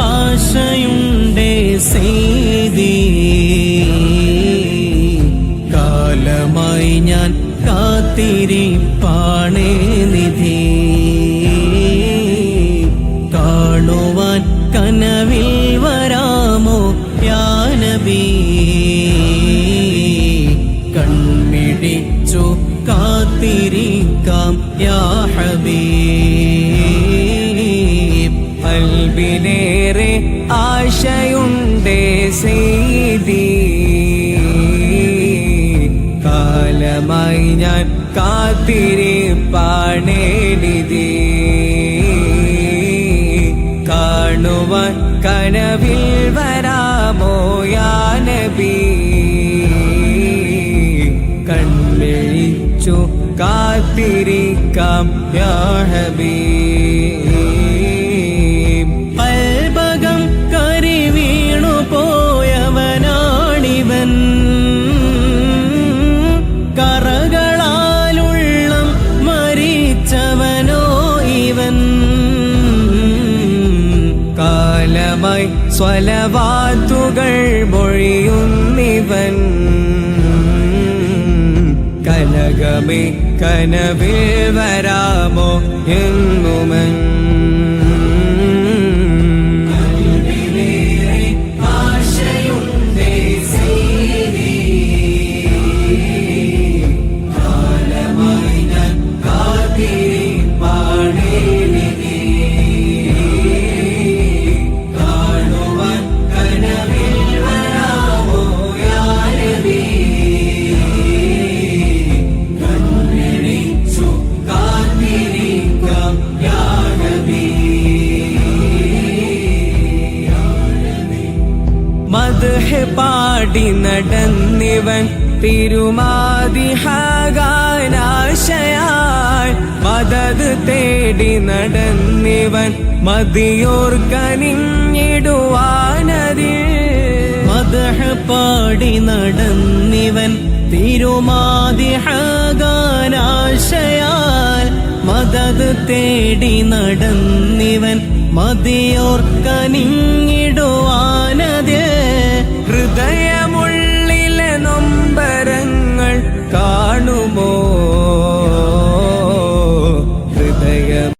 ആശയുണ്ടേ സേതി. കാലമായി ഞാൻ കാത്തിരിപ്പാണേ നിധി. കാണുവാൻ കനവിൽ വരാമോ യാനബി കൺമിടിച്ചു കാത്തിരിക്കാം യാ അൽബിലേറെ ആശയുണ്ടേ സെയ്തി കാലമായി ഞാൻ കാത്തിരിപ്പാണേ നിധി കാണുവാൻ കനവിൽ വരാമോ യാനബി കൺമിഴിച്ചു കാത്തിരിക്കാം യാ കാലമായി സ്വലവാത്തുകൾ മൊഴിയുന്നിവൻ. കനകമേ കനവിൽ വരാമോ എന്നുമൻ. മദ്ഹ് പാടി നടന്നിവൻ തിരുമാതിഹാകാനാശയാൾ മദത് തേടി നടന്നിവൻ മതിയോർ കനിഞ്ഞിടുവാനതിൽ മദ്ഹ് പാടി നടന്നിവൻ തിരുമാതിഹാകാനാശയാൽ മദത് തേടി നടന്നിവൻ മതിയോർ കനിഞ്ഞിടുവാനതിൽ